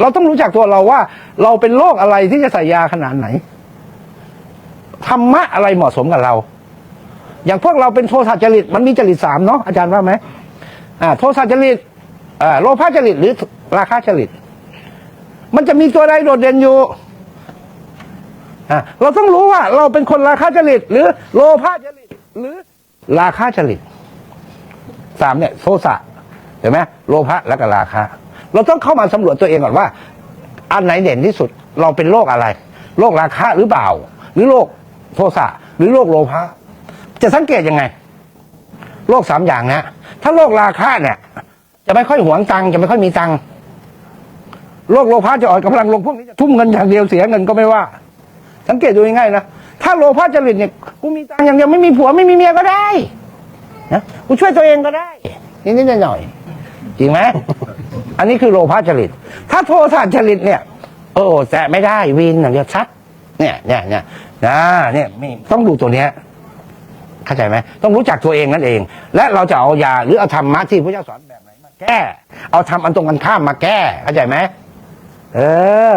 เราต้องรู้จักตัวเราว่า เราเป็นโรคอะไรที่จะใส่ยาขนาดไหนธรรมะอะไรเหมาะสมกับเรา อย่างพวกเราเป็นโทสะจริตมันมีจริตสามเนาะอาจารย์ว่าไหมอ่า โทสะจริตอ่าโลภะจริตหรือราคะจริต มันจะมีตัวใดโดดเด่นอยู่อ่าเราต้องรู้ว่า เราเป็นคนราคะจริต หรือโลภะจริต หรือราคะจริตสามเนี่ยโทสะเห็นไหมโลภะและก็ราคะ เราต้องเข้ามาสำรวจตัวเองก่อนว่า อันไหนเด่นที่สุดเราเป็นโรคอะไรโรคราคะหรือเปล่า หรือโรคโทสะหรือโรคโลภะจะสังเกตยังไงโรคสามอย่างนะถ้าโรคราคะเนี่ย จะไม่ค่อยหวงตังค์จะไม่ค่อยมีตังค์โรคโลภะจะอ่อนกำลังลงพวกนี้จะทุ่มเงินอย่างเดียวเสียเงินก็ไม่ว่า สังเกตดูง่ายๆนะถ้าโลภะจริตเนี่ยกูมีตังค์อย่างเดียวไม่มีผัวไม่มีเมียก็ได้นะกูช่วยตัวเองก็ได้นิดๆหน่อยๆจริงไหม อันนี้คือโลภะจริต ถ้าโทสะจริตเนี่ย โอ้แสะไม่ได้วินอย่างเดียวชัด เนี่ยเนี่ยเนี่ยนะเนี่ยมีต้องดูตัวเนี้ยเข้าใจไหมต้องรู้จักตัวเองนั่นเอง และเราจะเอายาหรือเอาธรรมะที่พระเจ้าสอนแบบไหนมาแก้ เอาทำอันตรงกันข้ามมาแก้เข้าใจไหมเออ